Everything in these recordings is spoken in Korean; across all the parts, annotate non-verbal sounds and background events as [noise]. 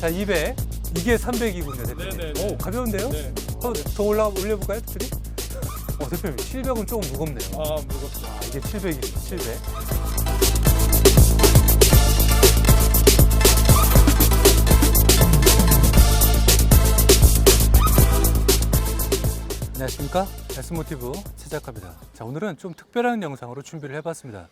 자, 200. 이게 300이군요, 대표님. 네, 네, 네. 오, 가벼운데요? 네. 어, 더 올라 올려볼까요, 대표님? 어, 대표님 700은 조금 무겁네요. 아 무겁죠. 아, 이게 700이죠, 700. 안녕하십니까 S모티브 최작가입니다 자 오늘은 좀 특별한 영상으로 준비를 해봤습니다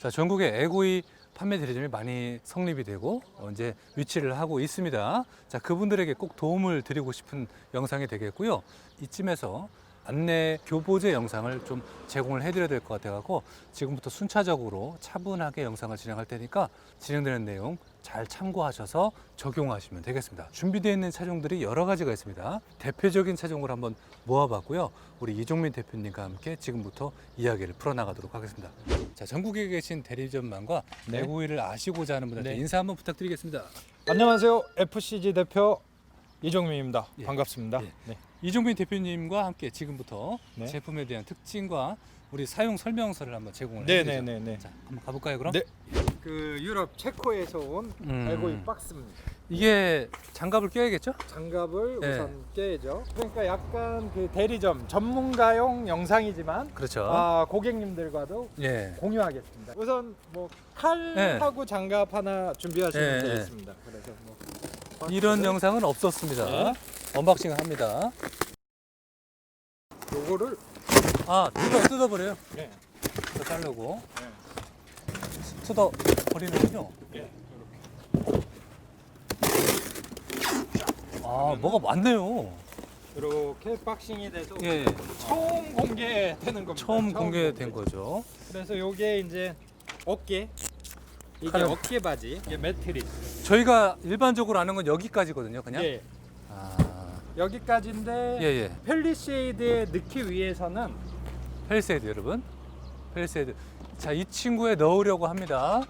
자 전국에 에고이 판매 대리점이 많이 성립이 되고 어, 이제 위치를 하고 있습니다. 자 그분들에게 꼭 도움을 드리고 싶은 영상이 되겠고요. 이쯤에서 안내 교보제 영상을 좀 제공을 해드려야 될 것 같아갖고 지금부터 순차적으로 차분하게 영상을 진행할 테니까 진행되는 내용 잘 참고하셔서 적용하시면 되겠습니다. 준비되어 있는 차종들이 여러 가지가 있습니다. 대표적인 차종을 한번 모아봤고요. 우리 이종민 대표님과 함께 지금부터 이야기를 풀어나가도록 하겠습니다. 자, 전국에 계신 대리점만과 네. 내구이를 아시고자 하는 분들께 네. 인사 한번 부탁드리겠습니다. 안녕하세요. FCG 대표 이종민입니다. 예. 반갑습니다. 예. 네. 이종민 대표님과 함께 지금부터 네. 제품에 대한 특징과 우리 사용 설명서를 한번 제공을 해드리죠. 네네네네. 자, 한번 가볼까요, 그럼? 네. 그 유럽 체코에서 온 음. 에고이 박스입니다. 이게 장갑을 껴야겠죠? 장갑을 네. 우선 깨야죠. 그러니까 약간 그 대리점 전문가용 영상이지만 그렇죠. 아, 고객님들과도 예. 공유하겠습니다. 우선 뭐 네. 칼하고 장갑 하나 준비하시면 네, 되겠습니다. 그래서 뭐 이런 박스를 영상은 없었습니다. 네. 언박싱을 합니다. 요거를 아, 뜯어, 뜯어버려요. 네. 이거 자르고. 네. 뜯어 버리는군요. 네. 아, 뭐가 많네요. 이렇게 박싱이 돼서 예. 처음 공개되는 겁니다. 처음 공개된 공개. 거죠. 그래서 요게 이제 어깨 이게 칼은- 어깨 바지 이게 매트리스 저희가 일반적으로 아는 건 여기까지거든요, 그냥. 예 아, 여기까지인데 예, 예. 펠리쉐이드에 넣기 위해서는 펠세이드 여러분. 펠세이드. 자, 이 친구에 넣으려고 합니다.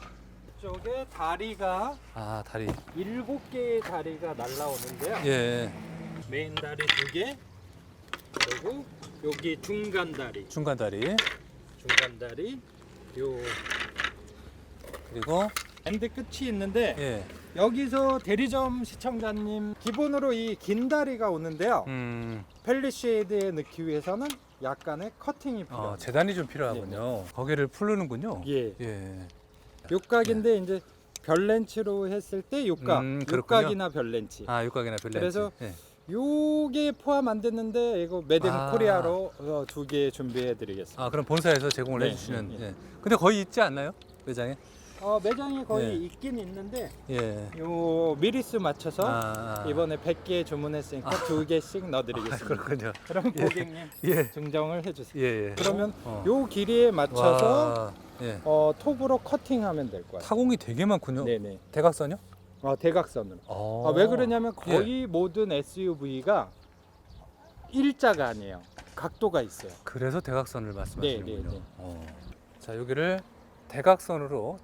이쪽에 다리가 아, 다리. 일곱 개의 다리가 날라오는데요. 예. 메인 다리 두 개, 그리고 여기 중간 다리, 중간 다리. 중간 다리, 요 그리고 엔드 끝이 있는데 예. 여기서 대리점 시청자님 기본으로 이 긴 다리가 오는데요. 음. 펠리쉐이드에 넣기 위해서는 약간의 커팅이 어, 필요합니다. 재단이 좀 필요하군요. 거기를 풀르는군요. 예. 예. 육각인데 이제 별렌치로 했을 때 육각, 음, 그렇군요. 육각이나 별렌치. 아, 육각이나 별렌치. 그래서 예. 요게 포함 안 됐는데 이거 메드 인 아. 코리아로 어, 두개 준비해 드리겠습니다. 아, 그럼 본사에서 제공을 네, 해주시는. 예, 예, 예. 근데 거의 있지 않나요? 매장에? 어, 매장이 거의 네. 있긴 있는데 예. 요 미리수 맞춰서 아, 아. 이번에 100개 주문했으니까 두 개씩 넣어 아, 드리겠습니다. 그렇군요. 그럼 예. 고객님 예. 증정을 해 주세요. 예, 예. 그러면 어. 요 길이에 맞춰서 와, 예. 어, 톱으로 커팅하면 될 거예요. 타공이 되게 많군요. 네네. 대각선이요? 어, 대각선으로. 어. 아, 왜 그러냐면 거의 모든 SUV가 일자가 아니에요. 각도가 있어요. 그래서 대각선을 말씀하시는군요. 네, 네, 네. 어. 자, 여기를 대각선으로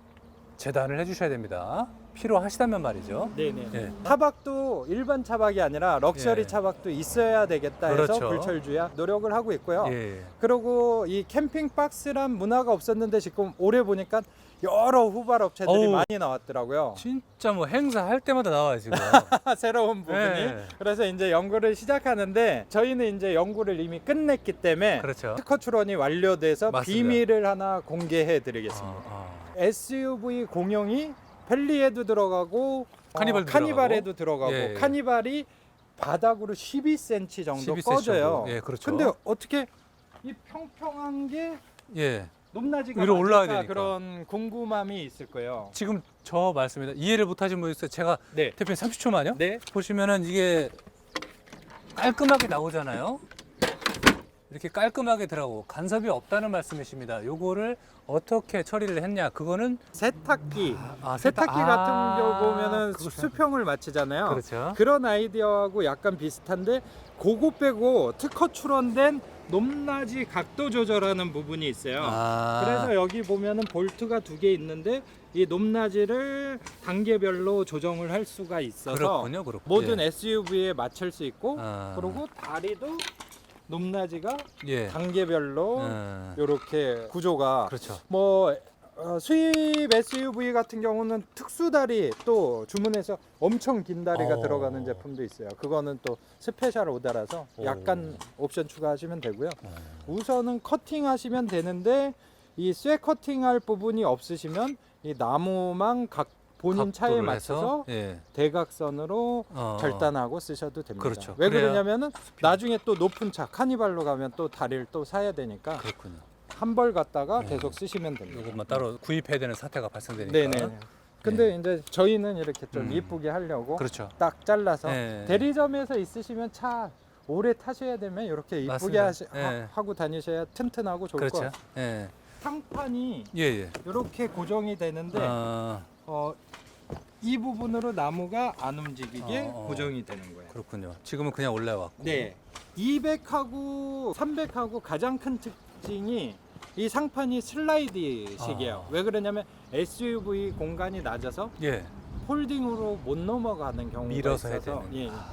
재단을 해주셔야 됩니다. 필요하시다면 말이죠. 네네. 예. 차박도 일반 차박이 아니라 럭셔리 예. 차박도 있어야 되겠다 해서 그렇죠. 불철주야 노력을 하고 있고요. 예. 그리고 이 캠핑 박스란 문화가 없었는데 지금 올해 보니까 여러 후발 업체들이 어우. 많이 나왔더라고요. 진짜 뭐 행사 할 때마다 나와요 지금. [laughs] 새로운 부분이. 네. 그래서 이제 연구를 시작하는데 저희는 이제 연구를 이미 끝냈기 때문에 그렇죠. 특허 출원이 완료돼서 맞습니다. 비밀을 하나 공개해 드리겠습니다. 어, 어. SUV 공용이 펠리에도 들어가고 카니발도 어, 카니발에도 들어가고 예, 예. 카니발이 바닥으로 12cm 정도 12cm 꺼져요. 정도. 예, 그렇죠. 근데 어떻게 이 평평한 게 예. 높낮이가 위로 올라와야 맞을까 되니까. 그런 궁금함이 있을 거예요. 지금 저 말씀입니다. 이해를 못하신 분 있어요. 제가 네. 대표님 30초만요. 네. 보시면은 이게 깔끔하게 나오잖아요. 이렇게 깔끔하게 들어가고 간섭이 없다는 말씀이십니다. 요거를 어떻게 처리를 했냐? 그거는 세탁기. 아, 세탁기 세탁- 같은 아, 경우 보면은 그거 수평을 맞추잖아요. 그렇죠. 그런 아이디어하고 약간 비슷한데 그거 빼고 특허 출원된 높낮이 각도 조절하는 부분이 있어요. 아, 그래서 여기 보면은 볼트가 두 개 있는데 이 높낮이를 단계별로 조정을 할 수가 있어서 그렇군요, 그렇군요. 모든 예. SUV에 맞출 수 있고 아. 그리고 다리도 높낮이가 예. 단계별로 어, 이렇게 구조가 그렇죠. 뭐 어, 수입 SUV 같은 경우는 특수 다리 또 주문해서 엄청 긴 다리가 어. 들어가는 제품도 있어요. 그거는 또 스페셜 오더라서 오. 약간 옵션 추가하시면 되고요. 어. 우선은 커팅하시면 되는데 이 쇠 커팅할 부분이 없으시면 이 나무만 각 본인 차에 각도를 맞춰서 해서, 예. 대각선으로 어. 절단하고 쓰셔도 됩니다. 그렇죠. 왜 그래야 그러냐면은 나중에 또 높은 차 카니발로 가면 또 다리를 또 사야 되니까 그렇군요. 한 벌 갖다가 네. 계속 쓰시면 됩니다. 이것만 따로 구입해야 되는 사태가 발생되니까. 네네. 근데 이제 저희는 이렇게 좀 음. 이쁘게 하려고 그렇죠. 딱 잘라서 네. 대리점에서 있으시면 차 오래 타셔야 되면 이렇게 이쁘게 맞습니다. 하시, 네. 하, 고 다니셔야 튼튼하고 좋을 것 그렇죠. 같아요. 예. 상판이 예, 예. 이렇게 고정이 되는데 아, 어, 이 부분으로 나무가 안 움직이게 어, 어. 고정이 되는 거예요. 그렇군요. 지금은 그냥 올라왔고. 네. 200하고 300하고 가장 큰 특징이 이 상판이 슬라이드식이에요. 아. 왜 그러냐면 SUV 공간이 낮아서 예. 폴딩으로 못 넘어가는 경우가 밀어서 해야 있어서 되는. 예. 아,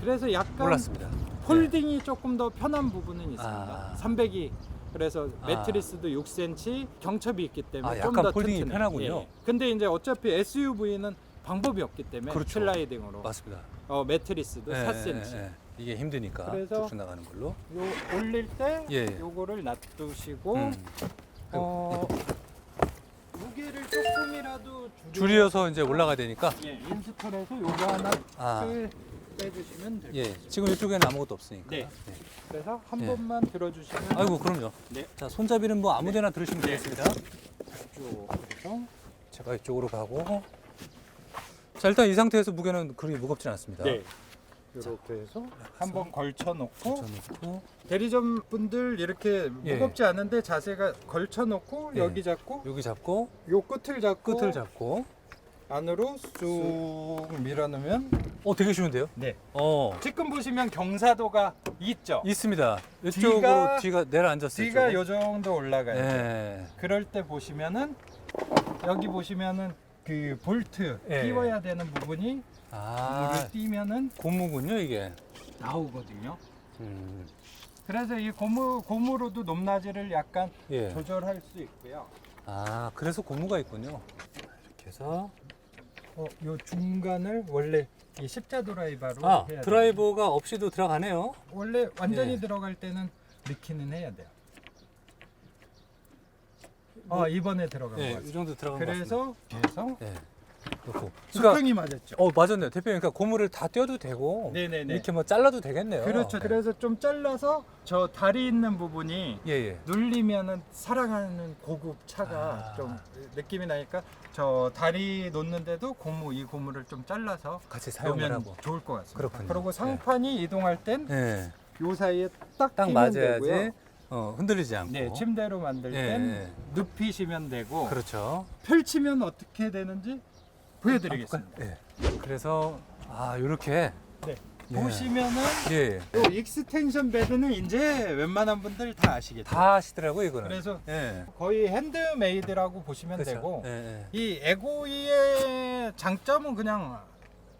그래서 약간 몰랐습니다. 폴딩이 조금 더 편한 부분은 있습니다. 아. 300이 그래서 아. 매트리스도 6cm 경첩이 있기 때문에 아, 좀 약간 더 폴딩이 튼튼해요. 편하군요. 예. 근데 이제 어차피 SUV는 방법이 없기 때문에 그렇죠. 슬라이딩으로 맞습니다. 어, 매트리스도 예, 4cm. 예, 예. 이게 힘드니까 그래서- 쭉쭉 나가는 걸로. 요 올릴 때 예, 예. 요거를 놔두시고 음. 어, 무게를 조금이라도 줄여- 줄여서 이제 올라가야 되니까. 예, 인스톨해서 요거 하나 아. 빼, 빼주시면 돼요. 예. 지금 이쪽에는 아무것도 없으니까. 네. 그래서 한 예. 번만 들어주시면 아이고 그럼요. 네. 자 손잡이는 뭐 아무데나 들으시면 되겠습니다. 쭉 해서 제가 이쪽으로 가고. 자 일단 이 상태에서 무게는 그리 무겁진 않습니다. 네. 이렇게 해서 한 번 걸쳐 놓고 붙여놓고 대리점 분들 이렇게 예. 무겁지 않은데 자세가 걸쳐 놓고 예. 여기 잡고 여기 잡고 요 끝을 잡고 끝을 잡고. 안으로 쑥 밀어 넣으면 어 되게 쉬운데요? 네. 어 지금 보시면 경사도가 있죠. 있습니다. 이쪽으로 뒤가- 뒤가 내려앉았어요. 뒤가 이쪽으로. 요 정도 올라가요. 예. 그럴 때 보시면은 여기 보시면은 그 볼트 예. 끼워야 되는 부분이 아 물을 띄면은 고무군요 이게. 나오거든요. 음. 그래서 이 고무 고무로도 높낮이를 약간 예. 조절할 수 있고요. 아 그래서 고무가 있군요. 이렇게 해서 어, 요 중간을 원래 이 십자 드라이버로 아 해야 드라이버가 없이도 들어가네요. 돼요. 원래 완전히 예. 들어갈 때는 리키는 해야 돼요. 어 이번에 들어간 거 예, 같아요. 정도 들어간 것 같습니다. 그래서 그래서 예. 그렇고. 그러니까 수평이 맞았죠. 어 맞았네요. 대표님 그러니까 고무를 다 떼어도 되고 네네네. 이렇게 뭐 잘라도 되겠네요. 그렇죠. 네. 그래서 좀 잘라서 저 다리 있는 부분이 예 예. 눌리면은 사랑하는 고급 차가 아. 좀 느낌이 나니까 저 다리 놓는데도 고무 이 고무를 좀 잘라서 같이 사용을 놓으면 하고. 좋을 것 같습니다. 그렇군요. 리고 상판이 이동할 땐 요 예. 사이에 딱, 딱 끼면 맞아야지. 어, 흔들리지 않고. 네, 침대로 만들 예, 땐 예. 눕히시면 되고 그렇죠. 펼치면 어떻게 되는지 보여드리겠습니다. 예. 그래서 아 이렇게 네. 예. 보시면은 예. 요 익스텐션 베드는 이제 웬만한 분들 다 아시겠죠. 다 하시더라고 이거는. 그래서 예. 거의 핸드메이드라고 보시면 그렇죠. 되고 예, 예. 이 에고이의 장점은 그냥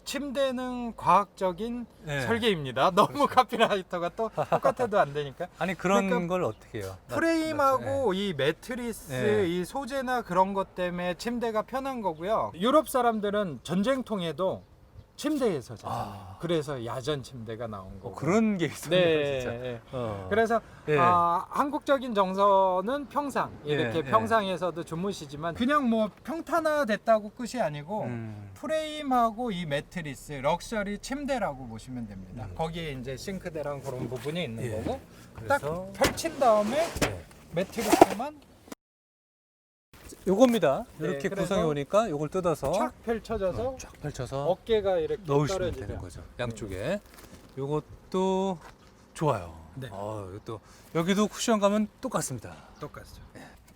침대는 과학적인 예. 설계입니다. [laughs] 너무 카피라이터가 또 똑같아도 안 되니까. [laughs] 아니 그런 그러니까 걸 어떻게 해요? 나- 프레임하고 이 매트리스, 예. 이 소재나 그런 것 때문에 침대가 편한 거고요. 유럽 사람들은 전쟁통에도 침대에서 자잖아요. 아. 그래서 야전 침대가 나온 어, 거고. 그런 게 있었네요, 네. 진짜. 예. 어. 그래서 예. 아, 한국적인 정서는 평상 이렇게 예, 예. 평상에서도 주무시지만 그냥 뭐 평탄화 됐다고 끝이 아니고 음. 프레임하고 이 매트리스 럭셔리 침대라고 보시면 됩니다. 음. 거기에 이제 싱크대랑 그런 부분이 있는 예. 거고 그래서 딱 펼친 다음에 예. 매트리스만 요겁니다. 네, 이렇게 그래서 구성이 오니까 요걸 뜯어서 쫙 펼쳐져서 어, 쫙 펼쳐서 어깨가 이렇게 넣으시면. 되는 거죠. 양쪽에. 요것도 좋아요. 네. 어, 이것도 여기도 쿠션감은 똑같습니다. 똑같죠.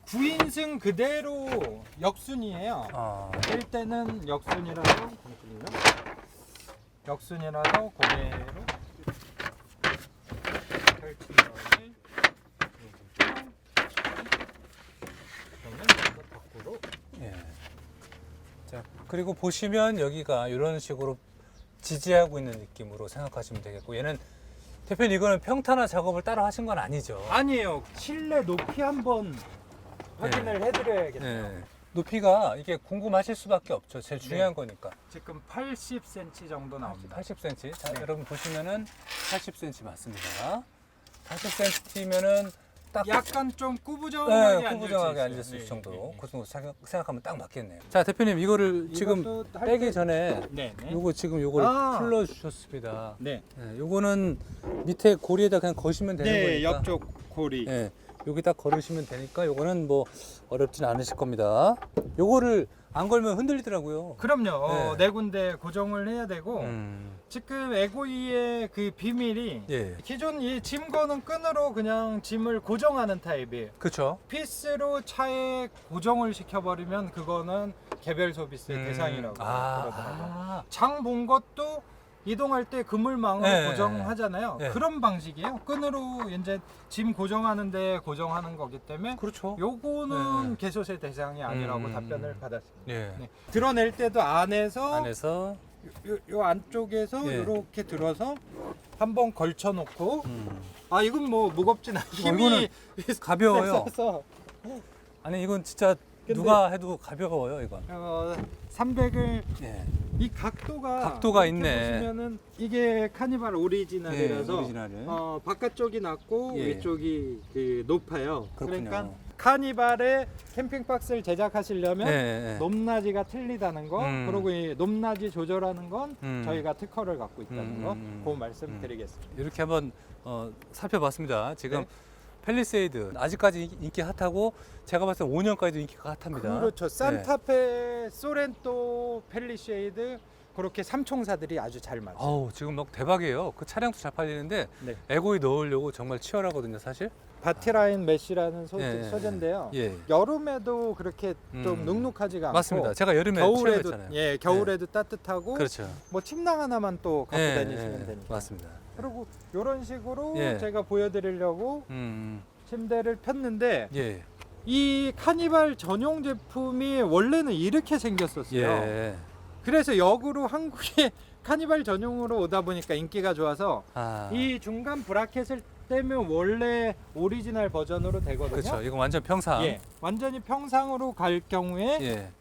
9인승 그대로 역순이에요. 아, 뺄 때는 역순이라서 잠깐만요. 역순이라서 펼친 다음에 여기서 그러면 이거 밖으로 예. 자, 그리고 보시면 여기가 이런 식으로 지지하고 있는 느낌으로 생각하시면 되겠고 얘는 대표님 이거는 평탄화 작업을 따로 하신 건 아니죠? 아니에요. 실내 높이 한번 확인을 해드려야겠네요. 예. 높이가 이게 궁금하실 수밖에 없죠. 제일 중요한 네. 거니까. 지금 80cm 정도 나옵니다. 80cm. 자, 네. 여러분 보시면은 80cm 맞습니다. 80cm면은 딱 약간 좀 꾸부정하게 네, 앉을 구부정하게 수 앉을 수. 있을 네, 정도. 네, 네. 그 정도 생각- 생각하면 딱 맞겠네요. 자, 대표님 이거를 지금 이것도 할 빼기 때- 전에 네, 네. 요거 지금 요걸 아. 풀러 주셨습니다. 네. 네, 요거는 밑에 고리에다 그냥 거시면 되는 네, 거니까. 옆쪽 고리. 예, 여기다 걸으시면 되니까 요거는 뭐 어렵진 않으실 겁니다. 요거를 안 걸면 흔들리더라고요. 그럼요. 어, 네. 네 군데 고정을 해야 되고 음, 지금 에고이의 그 비밀이 예, 기존 이 짐 거는 끈으로 그냥 짐을 고정하는 타입이에요. 그렇죠. 피스로 차에 고정을 시켜버리면 그거는 개별 소비세 음, 대상이라고 아, 그러더라고요. 아, 장본 것도 이동할 때 그물망으로 네. 고정하잖아요. 네. 그런 방식이에요. 끈으로 이제 짐 고정하는데 고정하는 거기 때문에 그렇죠. 요거는 네, 네. 개소세 대상이 아니라고 음, 답변을 음. 받았습니다. 예, 네. 드러낼 때도 안에서 안에서 요, 요 안쪽에서 예. 이렇게 들어서 한번 걸쳐 놓고 음. 아 이건 뭐 무겁진 않아 이거는 힘이 가벼워요. 아니 이건 진짜 근데- 누가 해도 가벼워요 이건. 어, 300을 예, 이 각도가 각도가 있네. 보시면은 이게 카니발 예, 오리지널이라서 오리지널을. 어, 바깥쪽이 낮고 예. 위쪽이 그 높아요. 그렇군요. 그러니까 카니발의 캠핑 박스를 제작하시려면 예, 예. 높낮이가 틀리다는 거 음. 그리고 이 높낮이 조절하는 건 음. 저희가 특허를 갖고 있다는 음, 거 음, 그 음. 말씀드리겠습니다. 이렇게 한번 어, 살펴봤습니다. 지금 네. 펠리세이드 아직까지 인- 인기 핫하고 제가 봤을 때 5년까지도 인기가 핫합니다. 그렇죠. 산타페, 소렌토, 펠리쉐이드 그렇게 삼총사들이 아주 잘 맞아요. 어우 지금 막 대박이에요. 그 차량도 잘 팔리는데 네. 에고이 넣으려고 정말 치열하거든요, 사실. 바티라인 메쉬라는 소, 예, 예, 소재인데요. 예, 여름에도 그렇게 좀 음. 눅눅하지가 않고 맞습니다. 제가 여름에 겨울에도. 예 겨울에도 따뜻하고 그렇죠. 뭐 침낭 하나만 또 갖고 예, 다니시면 예, 되니까. 맞습니다. 그리고 이런 식으로 예. 제가 보여드리려고 음, 침대를 폈는데 예, 이 카니발 전용 제품이 원래는 이렇게 생겼었어요. 예. 그래서 역으로 한국에 [laughs] 카니발 전용으로 오다 보니까 인기가 좋아서 아, 이 중간 브라켓을 떼면 원래 오리지널 버전으로 되거든요. 그렇죠. 이건 완전 평상. 예, 완전히 평상으로 갈 경우에 예.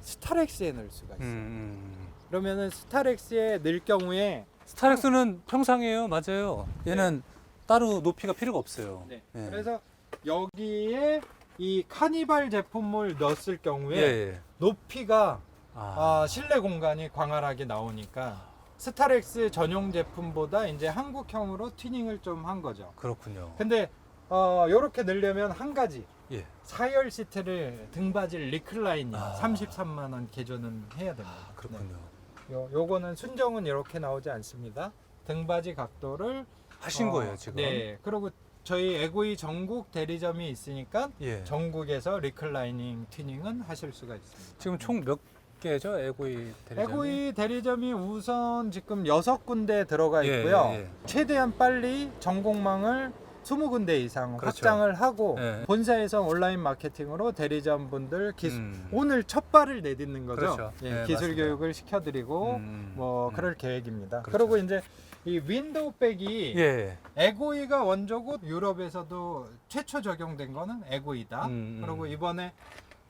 스타렉스에 넣을 수가 음, 있어요. 음. 그러면은 스타렉스에 넣을 경우에 스타렉스는 평상이에요, 맞아요. 얘는 따로 높이가 필요가 없어요. 네. 예. 그래서 여기에 이 카니발 제품을 넣었을 예, 경우에 예. 높이가 아, 아, 실내 공간이 광활하게 나오니까 스타렉스 전용 제품보다 이제 한국형으로 튜닝을 좀 한 거죠. 그렇군요. 근데 어, 이렇게 넣으려면 한 가지 예. 사열 시트를 등받이를 리클라이닝 아. 33만 원 개조는 해야 됩니다. 그렇군요. 네. 요, 요거는 순정은 이렇게 나오지 않습니다. 등받이 각도를 하신 어, 거예요, 지금. 네. 그리고 저희 에고이 전국 대리점이 있으니까 예. 전국에서 리클라이닝 튜닝은 하실 수가 있습니다. 지금 총 몇 개죠, 에고이 대리점이? 에고이 대리점이 우선 지금 여섯 군데 들어가 예, 있고요. 예, 예. 최대한 빨리 전국망을 20군데 이상 그렇죠. 확장을 하고 예. 본사에서 온라인 마케팅으로 대리점 분들 기술 음. 오늘 첫 발을 내딛는 거죠. 그렇죠. 예, 네, 기술 맞습니다. 교육을 시켜드리고 음, 뭐 음. 그럴 계획입니다. 그렇죠. 그리고 이제 이 윈도우 백이 예. 에고이가 원조고 유럽에서도 최초 적용된 거는 에고이다. 음, 음. 그리고 이번에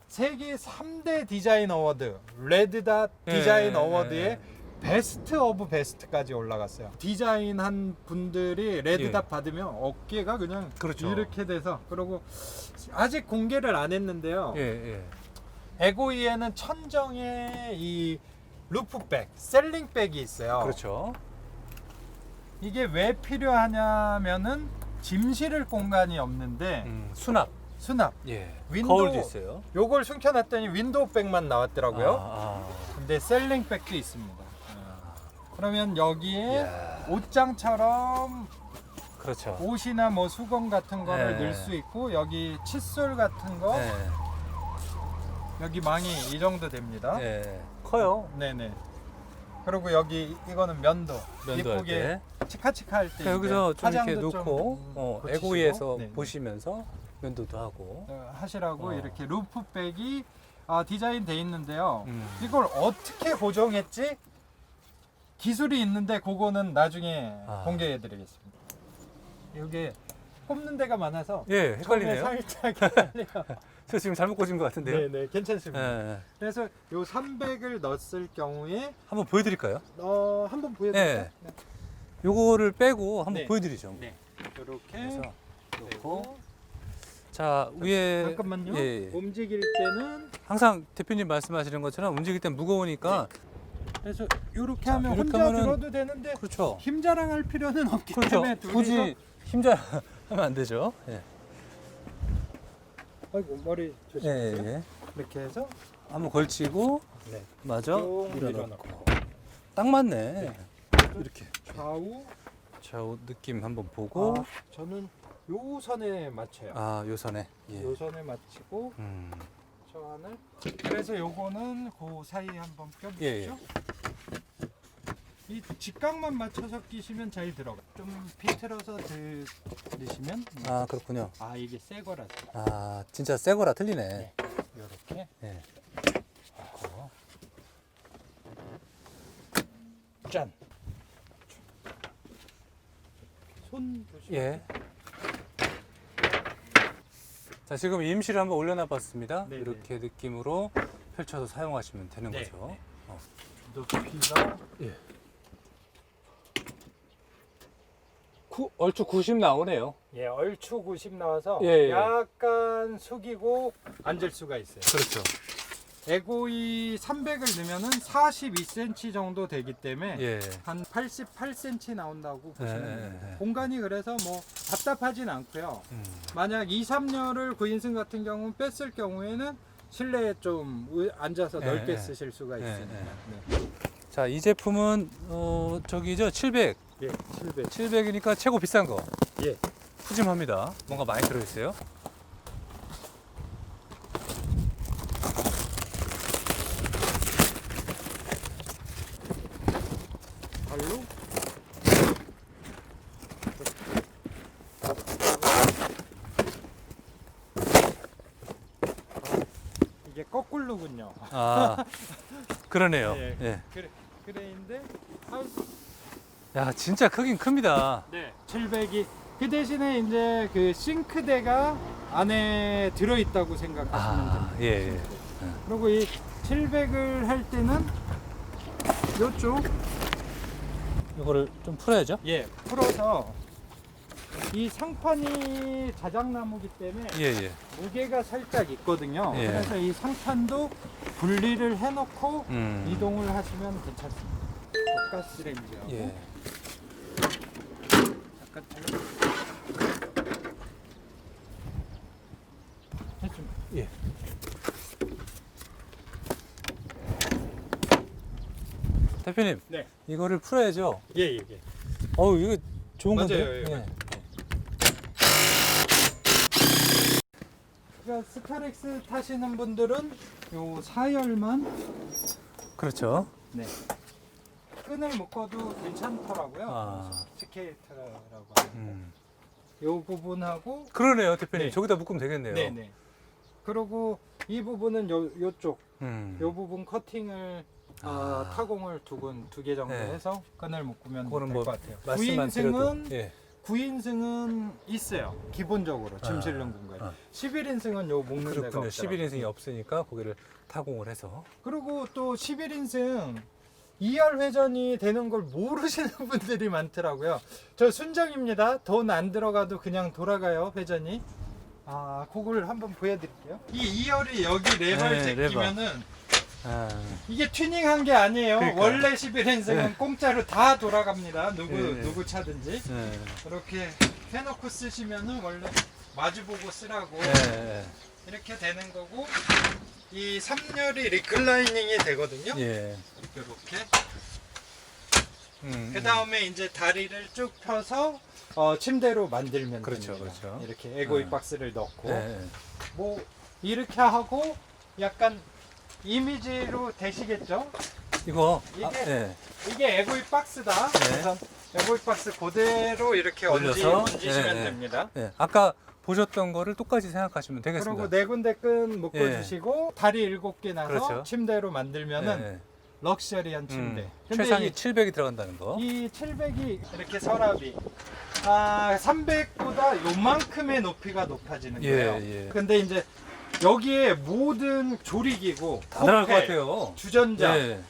세계 3대 디자인 어워드 레드닷 예, 디자인 예, 어워드에 예. 베스트 오브 베스트까지 올라갔어요. 디자인한 분들이 레드닷 예. 받으면 어깨가 그냥 그렇죠. 이렇게 돼서 그리고 아직 공개를 안 했는데요. 예, 예. 에고이에는 천정에 이 루프백, 셀링백이 있어요. 그렇죠. 이게 왜 필요하냐면은 짐 실을 공간이 없는데 음, 수납. 수납. 예. 윈도우- 거울도 있어요. 요걸 숨겨놨더니 윈도우 백만 나왔더라고요. 아, 근데 셀링 백도 있습니다. 그러면 여기에 이야. 옷장처럼 그렇죠. 옷이나 뭐 수건 같은 거를 네. 넣을 수 있고 여기 칫솔 같은 거 예. 여기 망이 이 정도 됩니다. 예. 커요. 네네. 그리고 여기 이거는 면도, 면도 할 예쁘게 때. 치카치카 할 때 그러니까 여기서 좀 이렇게 화장도 좀, 놓고 음, 어, 고치시고, 에고이에서 네네. 보시면서 면도도 하고. 어, 하시라고 어. 이렇게 루프백이 아, 디자인 돼 있는데요. 음. 이걸 어떻게 고정했지? 기술이 있는데 그거는 나중에 아. 공개해 드리겠습니다. 이게 꼽는 데가 많아서 예, 처음에 헷갈리네요. 살짝 [laughs] 헷갈려요. 저 지금 잘못 꽂은 것 같은데요. 네, 네, 괜찮습니다. 예, 예. 그래서 요 300을 넣었을 경우에 한번 보여드릴까요? 어, 한번 보여드릴까요? 네. 요거를 빼고 한번 네. 보여드리죠. 네. 이렇게 그래서 놓고 놓고 자 위에 잠깐만요. 예, 예. 움직일 때는 항상 대표님 말씀하시는 것처럼 움직일 땐 무거우니까 그래서 이렇게 자, 하면 이렇게 혼자 하면은- 들어도 되는데 그렇죠. 힘 자랑할 필요는 없기 그렇죠. 때문에 둘이서 굳이 힘잘 [laughs] 하면 안 되죠. 예. 아이고 머리 예, 조심하세요. 예. 이렇게 해서 한번 걸치고 네. 맞아 쭉 밀어넣고 밀어넣고 딱 맞네. 이렇게 좌우 좌우 느낌 한번 보고 아, 저는 요 선에 맞춰요. 아 요선에 예. 요 선에 맞추고 음. 저 안을 그래서 요거는 그 사이에 한번 껴보시죠. 예, 예. 이 직각만 맞춰서 끼시면 잘 들어가. 좀 비틀어서 들으시면 아 그렇군요. 아 이게 새 거라서 아 진짜 새 거라 틀리네. 네. 이렇게 예. 넣고 짠. 손 조심. 예. 자 지금 임시를 한번 올려놔봤습니다. 네네. 이렇게 느낌으로 펼쳐서 사용하시면 되는 네, 거죠. 네. 어. 높이가 구, 얼추 90 나오네요. 예 얼추 90 나와서 예, 예. 약간 숙이고 앉을 수가 있어요. 그렇죠. 에고이 300을 넣으면은 42cm 정도 되기 때문에 예. 한 88cm 나온다고 보시면 예, 돼요. 예, 예. 공간이 그래서 뭐 답답하진 않고요. 음. 만약 2, 3열을 9인승 같은 경우 뺐을 경우에는 실내에 좀 의- 앉아서 예, 넓게 예. 쓰실 수가 예, 있습니다. 예. 자, 이 제품은 어, 저기죠. 700. 네. 예, 700. 700이니까 최고 비싼 거. 예. 푸짐합니다. 뭔가 많이 들어 있어요. 발로 이게 거꾸로군요. 아. 그러네요. [laughs] 예. 예. 그래, 그래인데 아, 야, 진짜 크긴 큽니다. 네. 700이 그 대신에 이제 그 싱크대가 안에 들어 있다고 생각하시면 됩니다. 아, 예, 예. 그리고 이 700을 할 때는 요쪽 이거를 좀 풀어야죠. 예 풀어서 이 상판이 자작나무기 때문에 예, 예. 무게가 살짝 있거든요. 예. 그래서 이 상판도 분리를 해놓고 음. 이동을 하시면 괜찮습니다. 가스레인지하고 예. 잠깐 잘라. 됐습니다. 예. 대표님, 네. 이거를 풀어야죠. 예, 예, 예. 어우, 이거 좋은 맞아요, 건데. 예, 예. 그러니까 스타렉스 타시는 분들은 요 사열만 그렇죠. 네. 끈을 묶어도 괜찮더라고요. 아. 스케이트라고 하는 음. 요 부분하고 그러네요, 대표님. 네. 저기다 묶으면 되겠네요. 네네. 그리고 이 부분은 요 요쪽 음. 요 부분 커팅을 어, 아. 타공을 두근 두 개 정도 네. 해서 끈을 묶으면 그거는 될뭐것 같아요. 말씀만. 9인승은 예. 9인승은 있어요. 기본적으로 짐 아. 실는 공간. 아. 11인승은 요 묶는 데가 그렇군요. 없더라고요. 11인승이 없으니까 거기를 타공을 해서. 그리고 또 11인승 2열 회전이 되는 걸 모르시는 [laughs] 분들이 많더라고요. 저 순정입니다. 돈 안 들어가도 그냥 돌아가요, 회전이. 아, 그걸 한번 보여드릴게요. 이 2열이 여기 레버를 네, 제끼면은 아. 이게 튜닝한 게 아니에요. 그러니까요. 원래 11인승은 네. 공짜로 다 돌아갑니다. 누구 네, 네. 누구 차든지 네. 이렇게 해놓고 쓰시면은 원래 마주보고 쓰라고 예. 이렇게 되는 거고 이 3열이 리클라이닝이 되거든요. 예. 이렇게 음, 그 다음에 이제 다리를 쭉 펴서 어, 침대로 만들면 그렇죠, 됩니다. 그렇죠. 이렇게 에고이 음. 박스를 넣고 예. 뭐 이렇게 하고 약간 이미지로 되시겠죠? 이거 이게- 아, 예. 이게 에고이 박스다. 네. 그래서 에고이 박스 그대로 이렇게 올려서? 얹으시면 네, 네. 됩니다. 예. 아까 보셨던 거를 똑같이 생각하시면 되겠습니다. 그리고 네 군데 끈 묶어주시고 다리 일곱 개 나서 그렇죠. 침대로 만들면은 예, 예. 럭셔리한 침대. 음, 근데 최상위 이- 700이 들어간다는 거. 이 700이 이렇게 서랍이 아 300보다 요만큼의 높이가 높아지는 예, 거예요. 예. 근데 이제 여기에 모든 조리기구, 다 들어갈 것 같아요. 주전자, 네.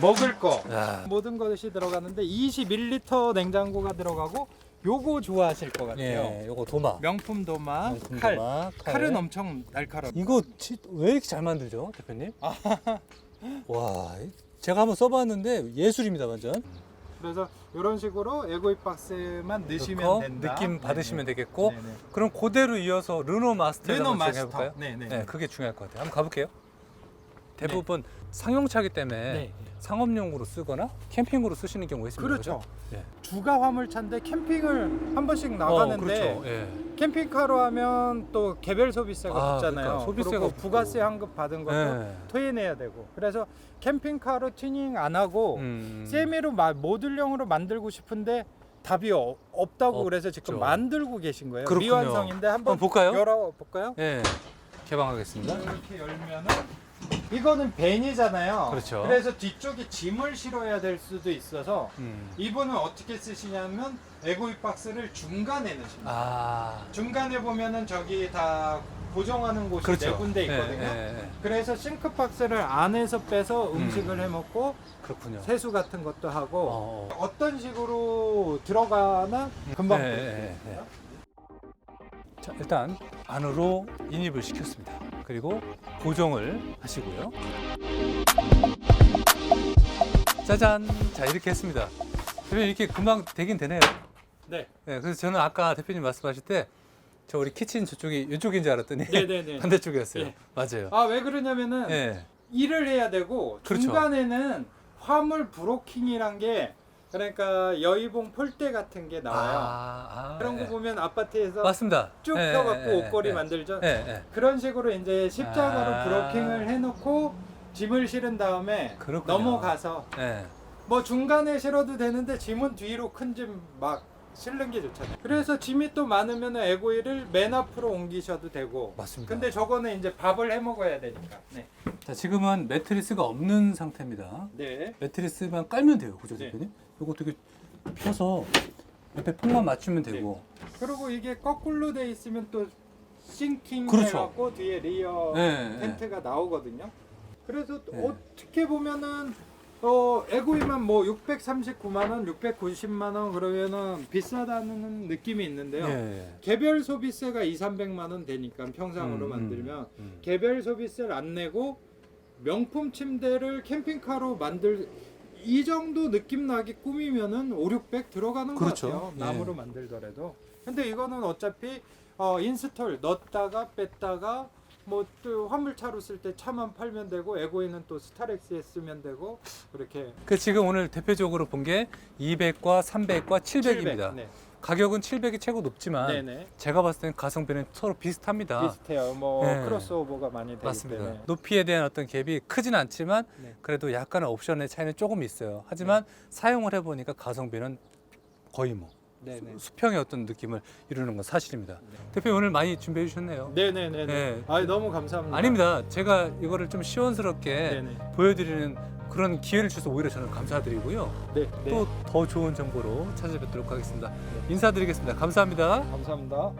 먹을 거 야. 모든 것이 들어가는데 21리터 냉장고가 들어가고 요거 좋아하실 것 같아요. 예, 요거 도마. 명품 도마, 명품 칼. 도마, 칼. 칼은 엄청 날카로워. 이거 치- 왜 이렇게 잘 만들죠, 대표님? [laughs] 와, 제가 한번 써봤는데 예술입니다, 완전. 그래서 이런 식으로 에고이 박스만 넣으시면 된다. 느낌 받으시면 되겠고, 네네. 그럼 그대로 이어서 르노 마스터 르노 한번. 해볼까요? 네네. 네, 그게 중요할 것 같아요. 한번 가볼게요. 대부분 상용차기 때문에 네. 상업용으로 쓰거나 캠핑으로 쓰시는 경우가 있습니다. 그렇죠. 예. 주가 화물차인데 캠핑을 한 번씩 나가는데 어, 그렇죠. 예. 캠핑카로 하면 또 개별 소비세가 아, 붙잖아요. 그러니까 소비세가 그리고. 부가세 환급 받은 것도 예. 토해내야 되고. 그래서 캠핑카로 튜닝 안 하고 음. 세미로 마- 모듈형으로 만들고 싶은데 답이 어- 없다고 그래서 지금 없죠. 만들고 계신 거예요. 그렇군요. 미완성인데 한번 한번 볼까요? 열어 볼까요? 예. 개방하겠습니다. 이렇게 열면은 이거는 벤이잖아요. 그렇죠. 그래서 뒤쪽에 짐을 실어야 될 수도 있어서 음. 이분은 어떻게 쓰시냐면 에고이 박스를 중간에 넣으십니다. 아. 중간에 보면은 저기 다 고정하는 곳이 그렇죠. 네 군데 예, 있거든요. 예, 예. 그래서 싱크 박스를 안에서 빼서 음. 음식을 해 먹고 그렇군요. 세수 같은 것도 하고 어. 어. 떤 식으로 들어가나 금방 예, 볼 수 예, 예. 있습니다. 자, 일단 안으로 인입을 시켰습니다. 그리고 고정을 하시고요. 짜잔! 자, 이렇게 했습니다. 대표님 이렇게 금방 되긴 되네요. 네. 네, 그래서 저는 아까 대표님 말씀하실 때 저 우리 키친 저쪽이 이쪽인 줄 알았더니 네네네. [laughs] 반대쪽이었어요. 예. 맞아요. 아 왜 그러냐면은 예. 일을 해야 되고 그렇죠. 중간에는 화물 브로킹이란 게 그러니까 여의봉 폴대 같은 게 나와요. 아, 아, 그런 거 예. 보면 아파트에서 맞습니다. 쭉 예, 펴갖고 예, 옷걸이 예, 만들죠. 예, 예. 그런 식으로 이제 십자가로 아. 브로킹을 해놓고 짐을 실은 다음에 그렇군요. 넘어가서 예. 뭐 중간에 실어도 되는데 짐은 뒤로 큰 짐 막 실는 게 좋잖아요. 그래서 짐이 또 많으면 에고이를 맨 앞으로 옮기셔도 되고. 맞습니다. 근데 저거는 이제 밥을 해 먹어야 되니까. 네. 자, 지금은 매트리스가 없는 상태입니다. 네. 매트리스만 깔면 돼요, 그죠 네. 대표님? 요거 되게 펴서 옆에 폭만 맞추면 되고. 그리고 이게 거꾸로 돼 있으면 또 싱킹 그렇죠. 해갖고 뒤에 리어 네, 텐트가 나오거든요. 그래서 또 네. 어떻게 보면은 어 에고이만 뭐 639만 원, 690만 원 그러면은 비싸다는 느낌이 있는데요. 예. 개별 소비세가 2, 300만 원 되니까 평상으로 음, 만들면 음. 개별 소비세를 안 내고 명품 침대를 캠핑카로 만들 이 정도 느낌 나게 꾸미면은 5, 600 들어가는 그렇죠. 것 같아요. 예. 나무로 만들더라도. 근데 이거는 어차피 어, 인스톨 넣었다가 뺐다가 뭐 또 화물차로 쓸 때 차만 팔면 되고 에고이는 또 스타렉스에 쓰면 되고 그렇게 그 지금 오늘 대표적으로 본 게 200과 300과 700입니다. 네. 가격은 700이 최고 높지만 네네. 제가 봤을 때는 가성비는 서로 비슷합니다. 비슷해요. 뭐 네. 크로스오버가 많이 되기 맞습니다. 때문에. 높이에 대한 어떤 갭이 크진 않지만 네. 그래도 약간의 옵션의 차이는 조금 있어요. 하지만 사용을 해보니까 가성비는 거의 뭐 네네. 수 평의 어떤 느낌을 이루는 건 사실입니다. 대표님 오늘 많이 준비해 주셨네요. 네네네. 네. 아 너무 감사합니다. 아닙니다. 제가 이거를 좀 시원스럽게 네네. 보여드리는 그런 기회를 주셔서 오히려 저는 감사드리고요. 네, 또더 네. 좋은 정보로 찾아뵙도록 하겠습니다. 네. 인사드리겠습니다. 감사합니다. 감사합니다.